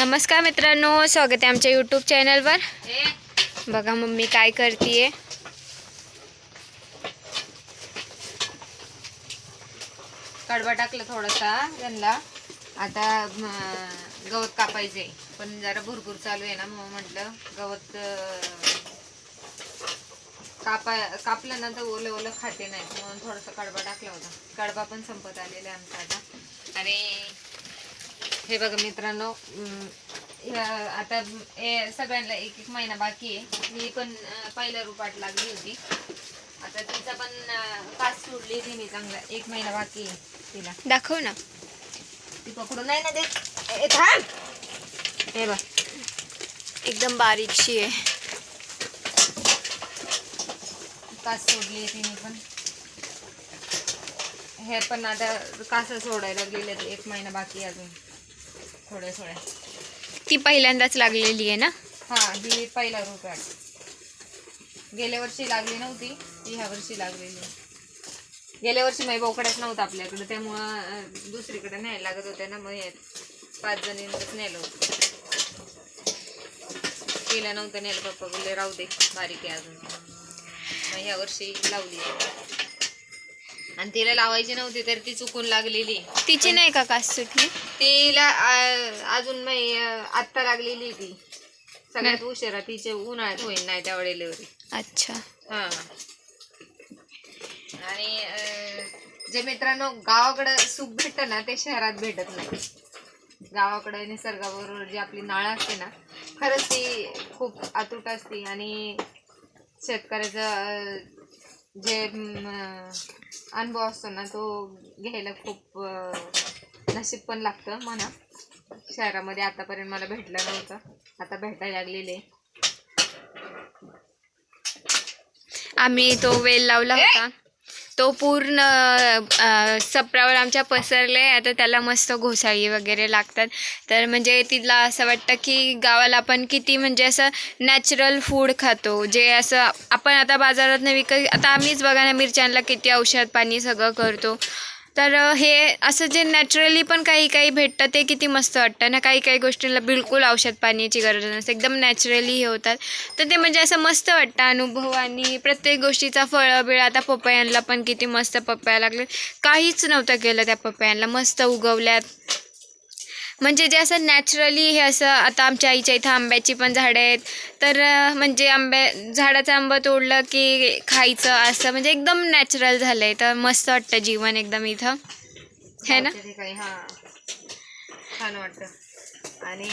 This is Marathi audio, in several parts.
नमस्कार मित्रांनो स्वागत आहे आमच्या यूट्यूब चॅनलवर बघा मम्मी काय करते कडवा टाकलं थोडासा त्यांना आता गवत कापायचे पण जरा भरपूर चालू आहे ना मग म्हटलं गवत कापा कापलं ना तर ओलं ओलं खाते नाही. म्हणून थोडासा कडबा टाकला होता. कडबा पण संपत आलेला आहे आमचा आता. आणि हे बघा मित्रांनो आता सगळ्यांना एक एक महिना बाकी आहे. मी पण अं, पहिल्या रूपात लागली होती. आता तिचा पण पास सोडली ती मी चांगला. एक महिना बाकी आहे तिला. दाखव ना. ती पकडून नाही ना देत. हे बघ. एकदम बारीकशी आहे. कास सोडली तिने पण. हे पण आता कास सोडायला गेले एक महिना बाकी आहे अजून. थोड्या थोड्या ती पहिल्यांदाच लागलेली आहे ना? हा ही पहिला रूप आहे गेल्या वर्षी लागली नव्हती ती ह्या वर्षी लागलेली. गेल्या वर्षी माझी बोकड्याच नव्हतं आपल्याकडे त्यामुळं दुसरीकडे न्यायला लागत होत्या ना मग पाच जणींनाच नेलं होतं. तिला नव्हतं नेलं पप्पा बोलले राहू दे बारीक आहे अजून. मग ह्या वर्षी लावली. आणि तिला लावायची नव्हती तर ती चुकून लागलेली. तिची नाही का कास सुटली तिला अजून नाही आत्ता लागलेली ती. सगळ्यात उशिरा तिचे उन्हाळ्यात होईल नाही त्या डिलिव्हरी अच्छा. हा. आणि अं, जे मित्रांनो गावाकडं सुख भेटतं ना ते शहरात भेटत नाही. गावाकडे निसर्गाबरोबर जी आपली नाळ असते ना खरंच ती खूप अतूट असते. आणि शेतकऱ्याचं अं, जे अनुभव असतो ना तो घ्यायला खूप नशीब पण लागतं म्हणा. शहरामध्ये आतापर्यंत मला भेटलं नव्हतं. आता भेटायला लागलेले. आम्ही तो वेल लावला होता. तो पूर्ण सपरावर आमच्या पसरले. आता त्याला मस्त घोसाळी वगैरे लागतात. तर म्हणजे तिला असं वाटतं की गावाला आपण किती म्हणजे असं नॅचरल फूड खातो. जे असं आपण आता बाजारात विकत आता आम्हीच बघा ना मिरच्यांना किती औषध पाणी सगळं करतो. तर हे असं जे नॅचरली पण काही काही भेटतं ते किती मस्त वाटतं ना. काही काही गोष्टींना बिलकुल औषध पाण्याची गरज नसते. एकदम नॅचरली हे होतात. तर ते म्हणजे असं मस्त वाटतं. अनुभव आणि प्रत्येक गोष्टीचा फळं बिळ आता पपयांना पण किती मस्त पपया लागले. काहीच नव्हतं केलं त्या पपयांना. मस्त उगवल्यात. म्हणजे जे असं नॅचरली हे असं आता आमच्या आईच्या इथं आंब्याची पण झाडं आहेत. तर म्हणजे आंब्या झाडाचं आंबं तोडलं की खायचं असं म्हणजे एकदम नॅचरल झालं आहे तर मस्त वाटतं जीवन एकदम इथं. है ना? छान वाटतं. आणि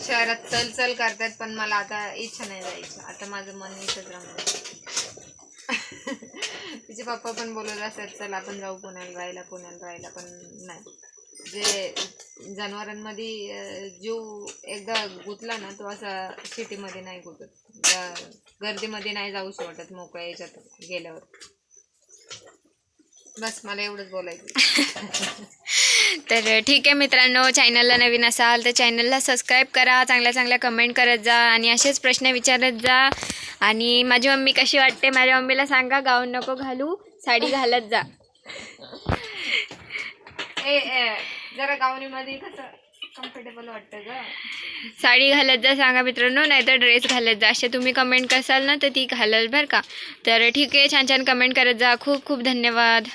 शहरात चल चल करतात पण मला आता इच्छा नाही जायची. आता माझं मन इथंच राहणार. तिचे पप्पा पण बोलत असतात चल आपण जाऊ पुण्याला राहायला पुण्याला राहायला पण नाही. जे जनावरांमध्ये जीव एकदा गुतला ना तो असा सिटीमध्ये नाही गुतत. गर्दीमध्ये नाही जाऊशी वाटत मोकळ्या याच्यात गेल्यावर. बस मला एवढंच बोलायचं. तर ठीक आहे मित्रांनो चॅनलला नवीन असाल तर चॅनलला सबस्क्राईब करा चांगल्या चांगल्या कमेंट करत जा आणि असेच प्रश्न विचारत जा. आणि माझी मम्मी कशी वाटते माझ्या मम्मीला सांगा गाऊन नको घालू साडी घालत जा. ए ए, जरा गावणीमध्ये कसं कम्फर्टेबल वाटतं ग? साडी घालत जा सांगा मित्रांनो नाहीतर ड्रेस घालत जा. असे तुम्ही कमेंट करसाल ना तर ती घालल बरं का. तर ठीक आहे छान छान कमेंट करत जा. खूप खूप धन्यवाद.